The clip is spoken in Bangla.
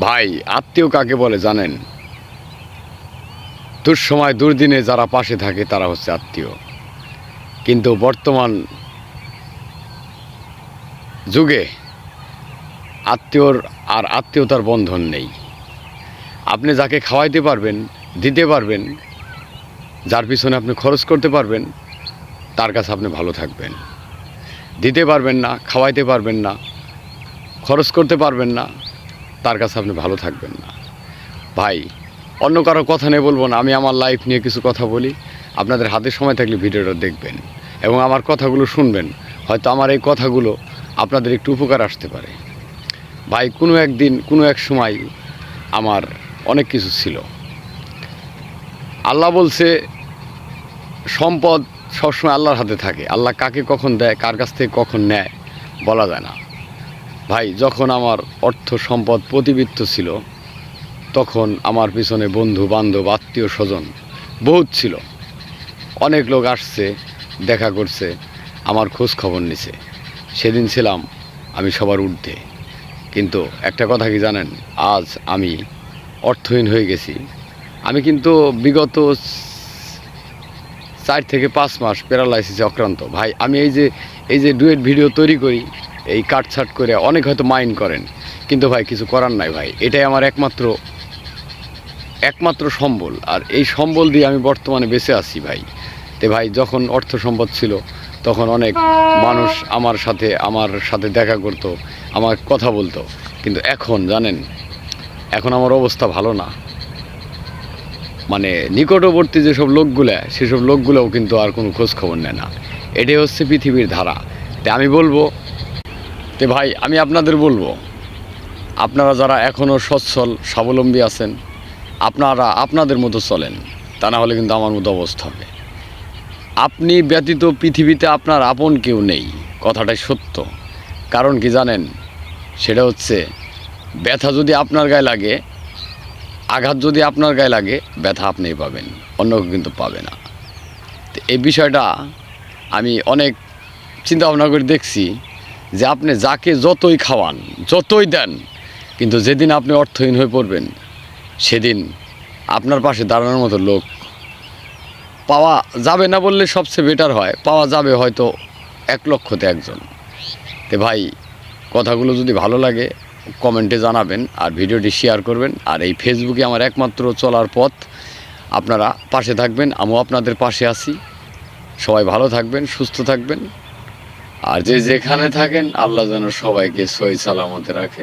ভাই, আত্মীয় কাকে বলে জানেন? দুঃসময়, দুর্দিনে যারা পাশে থাকে, তারা হচ্ছে আত্মীয়। কিন্তু বর্তমান যুগে আত্মীয়র আর আত্মীয়তার বন্ধন নেই। আপনি যাকে খাওয়াইতে পারবেন, দিতে পারবেন, যার পিছনে আপনি খরচ করতে পারবেন, তার কাছে আপনি ভালো থাকবেন। দিতে পারবেন না, খাওয়াইতে পারবেন না, খরচ করতে পারবেন না তার কাছে আপনি ভালো থাকবেন না। ভাই, অন্য কারও কথা নিয়ে বলব না। আমি আমার লাইফ নিয়ে কিছু কথা বলি। আপনাদের হাতে সময় থাকলে ভিডিওটা দেখবেন এবং আমার কথাগুলো শুনবেন। হয়তো আমার এই কথাগুলো আপনাদের একটু উপকার আসতে পারে। ভাই, কোনো একদিন, কোনো এক সময় আমার অনেক কিছু ছিল। আল্লাহ বলছে, সম্পদ সবসময় আল্লাহর হাতে থাকে। আল্লাহ কাকে কখন দেয়, কার কাছ থেকে কখন নেয়, বলা যায় না। ভাই, যখন আমার অর্থ সম্পদ প্রতিবিত্ত ছিল, তখন আমার পিছনে বন্ধু, বান্ধব, আত্মীয় স্বজন বহুত ছিল। অনেক লোক আসছে, দেখা করছে, আমার খোঁজ খবর নিছে। সেদিন ছিলাম আমি সবার ঊর্ধ্বে। কিন্তু একটা কথা কি জানেন, আজ আমি অর্থহীন হয়ে গেছি। আমি কিন্তু বিগত চার থেকে পাঁচ মাস প্যারালাইসিসে আক্রান্ত ভাই, আমি এই যে এই যে ডুয়েট ভিডিও তৈরি করি এই কাটছাট করে অনেক হয়তো মাইন্ড করেন। কিন্তু ভাই, কিছু করার নাই ভাই। এটাই আমার একমাত্র একমাত্র সম্বল। আর এই সম্বল দিয়ে আমি বর্তমানে বেঁচে আছি ভাই। তে ভাই, যখন অর্থ সম্পদ ছিল, তখন অনেক মানুষ আমার সাথে আমার সাথে দেখা করতো, আমার কথা বলতো। কিন্তু এখন, জানেন, এখন আমার অবস্থা ভালো না। মানে নিকটবর্তী যেসব লোকগুলো, সেসব লোকগুলোও কিন্তু আর কোনো খোঁজ খবর নেয় না। এটাই হচ্ছে পৃথিবীর ধারা। তে আমি বলব তে ভাই, আমি আপনাদের বলব, আপনারা যারা এখনও সচ্ছল, স্বাবলম্বী আছেন, আপনারা আপনাদের মতো চলেন, তা না হলে কিন্তু আমার মতো অবস্থা হবে। আপনি ব্যতীত পৃথিবীতে আপনার আপন কেউ নেই, কথাটাই সত্য। কারণ কি জানেন, সেটা হচ্ছে, ব্যথা যদি আপনার গায়ে লাগে, আঘাত যদি আপনার গায়ে লাগে, ব্যথা আপনিই পাবেন, অন্য কেউ কিন্তু পাবে না। তো এই বিষয়টা আমি অনেক চিন্তা ভাবনা করে দেখছি যে আপনি যাকে যতই খাওয়ান, যতই দেন, কিন্তু যেদিন আপনি অর্থহীন হয়ে পড়বেন, সেদিন আপনার পাশে দাঁড়ানোর মতো লোক পাওয়া যাবে না বললে সবচেয়ে বেটার হয়। পাওয়া যাবে হয়তো এক লক্ষতে একজন। তে ভাই, কথাগুলো যদি ভালো লাগে, কমেন্টে জানাবেন আর ভিডিওটি শেয়ার করবেন। আর এই ফেসবুকে আমার একমাত্র চলার পথ, আপনারা পাশে থাকবেন, আমিও আপনাদের পাশে আছি। সবাই ভালো থাকবেন, সুস্থ থাকবেন। আর যে যেখানে থাকেন আল্লাহ যেন সবাইকে সই সালামতে রাখে।